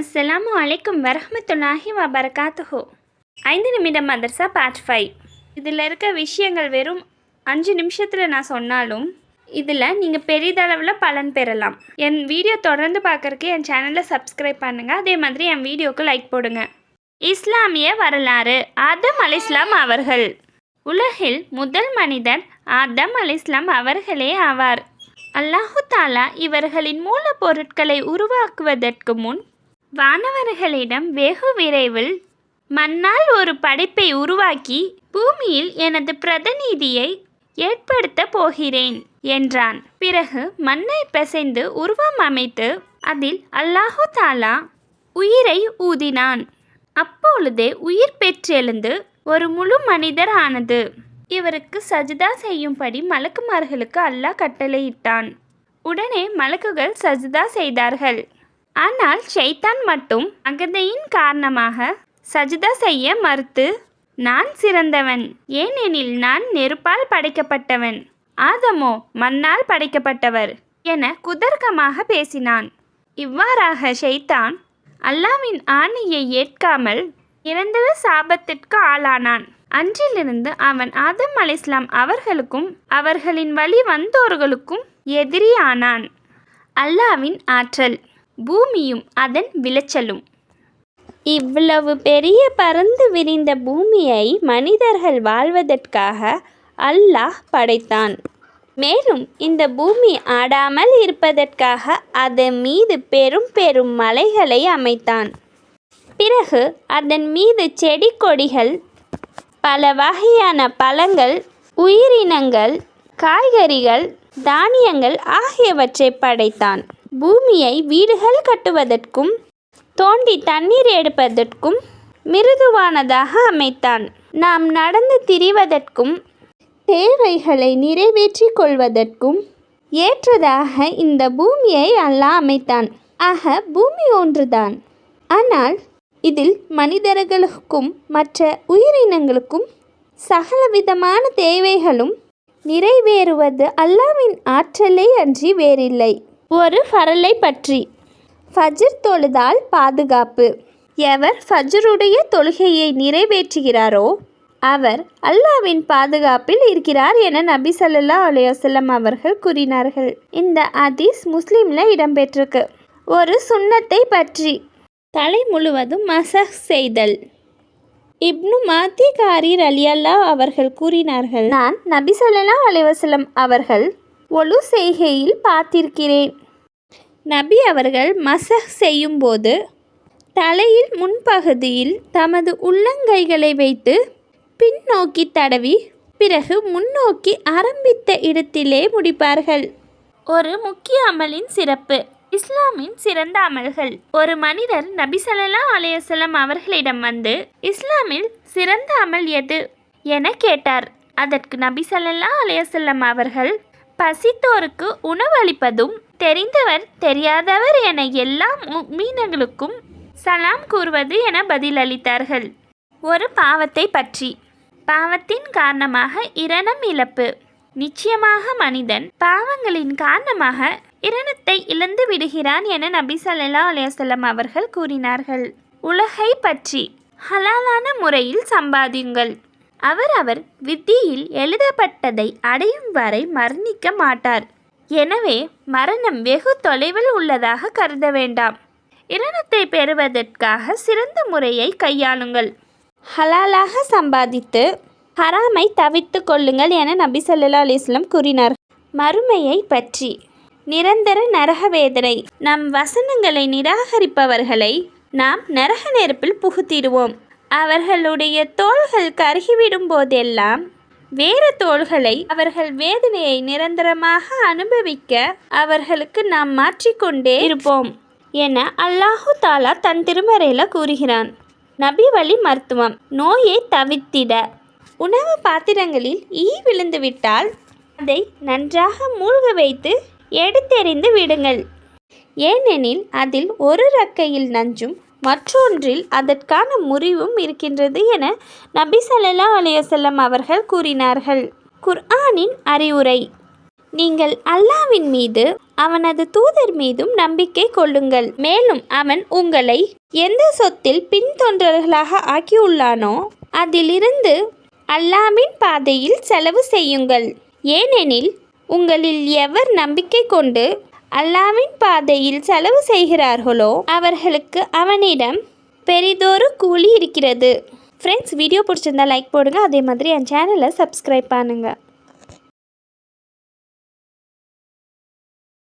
அஸ்ஸலாமு அலைக்கும் வரஹ்மத்துல்லாஹி வபரகாத்துஹோ. ஐந்து நிமிடம் மதர்சா பார்ட் ஃபைவ் இதில் இருக்க விஷயங்கள் வெறும் அஞ்சு நிமிஷத்தில் நான் சொன்னாலும் இதில் நீங்கள் பெரிதளவில் பலன் பெறலாம். என் வீடியோ தொடர்ந்து பார்க்கறக்கு என் சேனலை சப்ஸ்கிரைப் பண்ணுங்கள் அதே மாதிரி என் வீடியோக்கு லைக் போடுங்க. இஸ்லாமிய வரலாறு. ஆதம் அலிஸ்லாம் அவர்கள். உலகில் முதல் மனிதர் ஆதம் அலிஸ்லாம் அவர்களே ஆவார். அல்லாஹு தாலா இவர்களின் மூலப்பொருட்களை உருவாக்குவதற்கு முன் வானவர்களிடம் வெகு விரைவில் மண்ணால் ஒரு படைப்பை உருவாக்கி பூமியில் எனது பிரதிநிதியை ஏற்படுத்த போகிறேன் என்றான். பிறகு மண்ணை பிசைந்து உருவம் அமைத்து அதில் அல்லாஹு தாலா உயிரை ஊதினான். அப்பொழுதே உயிர் பெற்றெழுந்து ஒரு முழு மனிதர் ஆனது. இவருக்கு சஜிதா செய்யும்படி மலக்குமார்களுக்கு அல்லாஹ் கட்டளையிட்டான். உடனே மலக்குகள் சஜிதா செய்தார்கள். ஆனால் ஷைத்தான் மட்டும் அகதையின் காரணமாக சஜிதா செய்ய மறுத்து நான் சிறந்தவன். ஏனெனில் நான் நெருப்பால் படைக்கப்பட்டவன். ஆதமோ மண்ணால் படைக்கப்பட்டவர் என குதர்க்கமாக பேசினான். இவ்வாறாக ஷைத்தான் அல்லாவின் ஆணையை ஏற்காமல் நிரந்தர சாபத்திற்கு ஆளானான். அன்றிலிருந்து அவன் ஆதம் அலைஸ்லாம் அவர்களுக்கும் அவர்களின் வழி வந்தோர்களுக்கும் எதிரியானான். அல்லாவின் ஆற்றல். பூமியும் அதன் விளைச்சலும். இவ்வளவு பெரிய பறந்து விரிந்த பூமியை மனிதர்கள் வாழ்வதற்காக அல்லாஹ் படைத்தான். மேலும் இந்த பூமி ஆடாமல் இருப்பதற்காக அதன் மீது பெரும் பெரும் மலைகளை அமைத்தான். பிறகு அதன் மீது செடி கொடிகள் பல வகையான பழங்கள் உயிரினங்கள் காய்கறிகள் தானியங்கள் ஆகியவற்றை படைத்தான். பூமியை வீடுகள் கட்டுவதற்கும் தோண்டி தண்ணீர் எடுப்பதற்கும் மிருதுவானதாக அமைத்தான். நாம் நடந்து திரிவதற்கும் தேவைகளை நிறைவேற்றிக் கொள்வதற்கும் ஏற்றதாக இந்த பூமியை அல்லாஹ் அமைத்தான். ஆக பூமி ஒன்றுதான். ஆனால் இதில் மனிதர்களுக்கும் மற்ற உயிரினங்களுக்கும் சகல விதமான தேவைகளும் நிறைவேறுவது அல்லாவின் ஆற்றலை அன்றி வேறில்லை. ஒரு ஃபரலை பற்றி. ஃபஜ்ர் தொழுதால் பாதுகாப்பு. எவர் ஃபஜ்ருடைய தொழுகையை நிறைவேற்றுகிறாரோ அவர் அல்லாவின் பாதுகாப்பில் இருக்கிறார் என நபி சல்லா அலையுசல்லம் அவர்கள் கூறினார்கள். இந்த ஹதீஸ் முஸ்லீமில் இடம்பெற்றிருக்கு. ஒரு சுன்னத்தை பற்றி. தலை முழுவதும் மசஹ் செய்தல். இப்னு மாத்தி காரீர் அலியல்லா அவர்கள் கூறினார்கள். நான் நபி சொல்லலா அலைவசலம் அவர்கள் ஒழு செய்கையில் பார்த்திருக்கிறேன். நபி அவர்கள் மசஹ் செய்யும்போது தலையில் முன்பகுதியில் தமது உள்ளங்கைகளை வைத்து பின்னோக்கி தடவி பிறகு முன்னோக்கி ஆரம்பித்த இடத்திலே முடிப்பார்கள். ஒரு முக்கிய அமலின் சிறப்பு. இஸ்லாமின் சிறந்த அமல்கள். ஒரு மனிதர் நபி அலையசலம் அவர்களிடம் வந்து இஸ்லாமில் சிறந்த அமல் எது? என கேட்டார். அதற்கு நபி அலையசல்லம் அவர்கள் பசித்தோருக்கு உணவளிப்பதும் தெரிந்தவர் தெரியாதவர் என எல்லா மீனங்களுக்கும் சலாம் கூறுவது என பதிலளித்தார்கள். ஒரு பாவத்தை பற்றி. பாவத்தின் காரணமாக இரணம் இழப்பு. நிச்சயமாக மனிதன் பாவங்களின் காரணமாக இரணத்தை இழந்து விடுகிறான் என நபி சல்லா அலையாசல்லம் அவர்கள் கூறினார்கள். உலகை பற்றி. ஹலாலான முறையில் சம்பாதியுங்கள். அவர் அவர் வித்தியில் எழுதப்பட்டதை அடையும் வரை மரணிக்க மாட்டார். எனவே மரணம் வெகு தொலைவில் உள்ளதாக கருத வேண்டாம். இரணத்தை பெறுவதற்காக சிறந்த முறையை கையாளுங்கள். ஹலாலாக சம்பாதித்து ஹராமை தவிர்த்து கொள்ளுங்கள் என நபி சொல்லா அலிஸ்லம் கூறினார். மறுமையை பற்றி நிரந்தர நரக வேதனை. நம் வசனங்களை நிராகரிப்பவர்களை நாம் நரக நெருப்பில் புகுத்திடுவோம். அவர்களுடைய தோள்கள் கருகிவிடும் போதெல்லாம் வேறு தோள்களை அவர்கள் வேதனையை நிரந்தரமாக அனுபவிக்க அவர்களுக்கு நாம் மாற்றிக்கொண்டே இருப்போம் என அல்லாஹு தாலா தன் திருமறையில் கூறுகிறான். நபி வழி மருத்துவம். நோயை தவிர்த்திட. உணவு பாத்திரங்களில் ஈ விழுந்துவிட்டால் அதை நன்றாக மூழ்க வைத்து எடுத்தெறிந்து விடுங்கள். ஏனெனில் அதில் ஒரு ரக்கையில் நஞ்சும் மற்றொன்றில் அதற்கான முறிவும் இருக்கின்றது என நபி சல்லா அலையசல்லம் அவர்கள் கூறினார்கள். குர்ஆனின் அறிவுரை நீங்கள் அல்லாவின் மீது அவனது தூதர் மீதும் நம்பிக்கை கொள்ளுங்கள். மேலும் அவன் உங்களை எந்த சொத்தில் பின்தொண்டர்களாக ஆக்கியுள்ளானோ அதிலிருந்து அல்லாவின் பாதையில் செலவு செய்யுங்கள். ஏனெனில் உங்களில் எவர் நம்பிக்கை கொண்டு அல்லாவின் பாதையில் செலவு செய்கிறார்களோ அவர்களுக்கு அவனிடம் பெரிதொரு கூலி இருக்கிறது. ஃப்ரெண்ட்ஸ் வீடியோ பிடிச்சிருந்தா லைக் போடுங்க. அதே மாதிரி என் சேனலை சப்ஸ்கிரைப் பண்ணுங்கள்